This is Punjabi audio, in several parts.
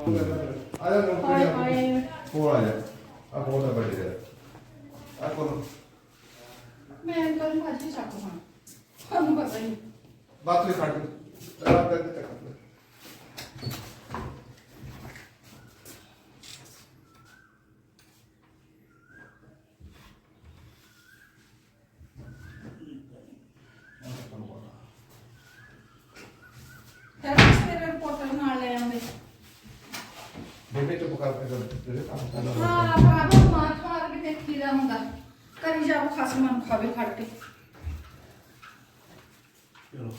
ਆ ਜਾ ਲੋਕ ਹਾਏ ਹਾਏ ਕੋਲ ਆ ਜਾ ਆ ਬਹੁਤ ਹੈ ਬੜੀ ਹੈ ਆ ਕੋਲ ਮੈਂ ਅੰਕਲ ਨੂੰ ਅੱਜ ਹੀ ਚੱਕ ਹਾਂ ਤੁਹਾਨੂੰ ਪਤਾ ਹੀ। ਬਾਤ ਵੀ ਖੜ ਰਾਤ ਤੱਕ ਤੱਕ ਤੇ ਬੇਬੇ ਚੁੱਪ ਕਰ ਕੇ ਤੇਰੇ ਕੰਮ ਕਰਨਾ ਹਾਂ ਮਾਰ ਮਾਰ ਕੇ ਦੇਖੀਦਾ ਹੁੰਦਾ। ਕਰੀ ਜਾਓ ਖਸਮਾਂ ਨੂੰ ਖਾਵੇ ਖੜ ਕੇ। ਚਲੋ।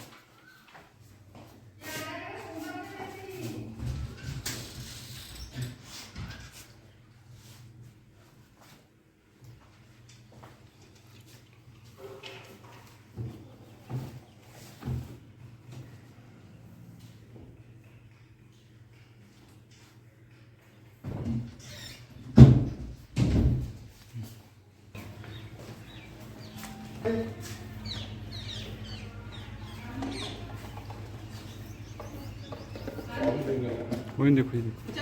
ਕੋਈ ਨਹੀਂ ਦੇਖੋ ਜੀ ਦੇਖੋ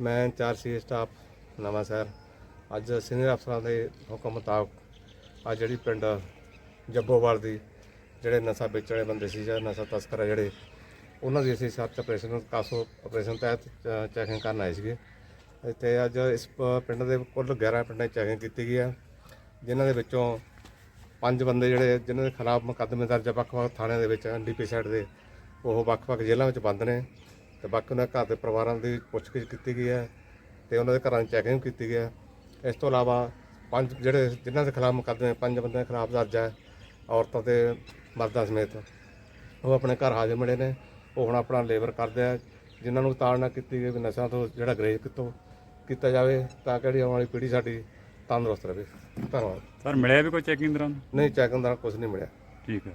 ਮੈਂ ਚਾਰ ਸੀ ਸਟਾਫ ਨਵਾਂ ਸ਼ਹਿਰ। ਅੱਜ ਸੀਨੀਅਰ ਅਫਸਰਾਂ ਦੇ ਹੁਕਮ ਮੁਤਾਬਕ ਆ ਜਿਹੜੀ ਪਿੰਡ ਜੱਬੋਵਾਲ ਦੀ ਜਿਹੜੇ ਨਸ਼ਾ ਵੇਚਣ ਵਾਲੇ ਬੰਦੇ ਸੀ ਜਾਂ ਨਸ਼ਾ ਤਸਕਰ ਆ ਜਿਹੜੇ, ਉਹਨਾਂ ਦੀ ਅਸੀਂ ਸਰਚ ਆਪਰੇਸ਼ਨ ਕਾਸੋ ਆਪਰੇਸ਼ਨ ਤਹਿਤ ਚੈਕਿੰਗ ਕਰਨ ਆਏ ਸੀਗੇ। ਤੇ ਅੱਜ ਇਸ ਪਿੰਡ ਦੇ ਕੁੱਲ 11 ਪਿੰਡਾਂ ਚੈਕਿੰਗ ਕੀਤੀ ਗਈ ਆ। ਜਿਨ੍ਹਾਂ ਦੇ ਵਿੱਚੋਂ ਪੰਜ ਬੰਦੇ ਜਿਹੜੇ ਜਿਨ੍ਹਾਂ ਦੇ ਖਿਲਾਫ ਮੁਕੱਦਮੇ ਦਰਜ ਆ ਵੱਖ-ਵੱਖ ਥਾਣਿਆਂ ਦੇ ਵਿੱਚ ਐਨਡੀਪੀ ਸਾਈਡ ਦੇ, ਉਹ ਵੱਖ-ਵੱਖ ਜੇਲ੍ਹਾਂ ਵਿੱਚ ਬੰਦ ਨੇ ਤੇ ਬਾਕੀ ਉਹਨਾਂ ਘਰ ਦੇ ਪਰਿਵਾਰਾਂ ਦੀ ਪੁੱਛਗਿੱਛ ਕੀਤੀ ਗਈ ਹੈ ਤੇ ਉਹਨਾਂ ਦੇ ਘਰਾਂ ਦੀ ਚੈਕਿੰਗ ਕੀਤੀ ਗਈ ਹੈ। ਇਸ ਤੋਂ ਇਲਾਵਾ ਪੰਜ ਜਿਹੜੇ ਜਿਨ੍ਹਾਂ ਦੇ ਖਿਲਾਫ ਮੁਕੱਦਮੇ ਪੰਜ ਬੰਦਿਆਂ ਦੇ ਖਿਲਾਫ ਦਰਜ ਹੈ, ਔਰਤਾਂ ਤੇ ਮਰਦਾਂ ਸਮੇਤ। ਉਹ ਆਪਣੇ ਘਰ ਹਾਜ਼ਰ ਮਿਲੇ ਨੇ, ਉਹ ਹੁਣ ਆਪਣਾ ਲੇਬਰ ਕਰਦੇ ਆ। ਜਿਨ੍ਹਾਂ ਨੂੰ ਤਾੜਨਾ ਕੀਤੀ ਗਈ ਵੀ ਨਸ਼ਿਆਂ ਤੋਂ ਜਿਹੜਾ ਗਰੇਜ ਕਿਤੋਂ ਕੀਤਾ ਜਾਵੇ, ਤਾਂ ਕਿ ਜਿਹੜੀ ਆਉਣ ਵਾਲੀ ਪੀੜ੍ਹੀ ਸਾਡੀ ਤੰਦਰੁਸਤ ਰਹੇ ਧੰਨਵਾਦ। ਸਰ ਮਿਲਿਆ ਵੀ ਕੋਈ ਚੈਕਿੰਗ ਦੌਰਾਨ? ਨਹੀਂ ਚੈਕਿੰਗ ਦਾ ਕੁਝ ਨਹੀਂ ਮਿਲਿਆ। ਠੀਕ ਹੈ।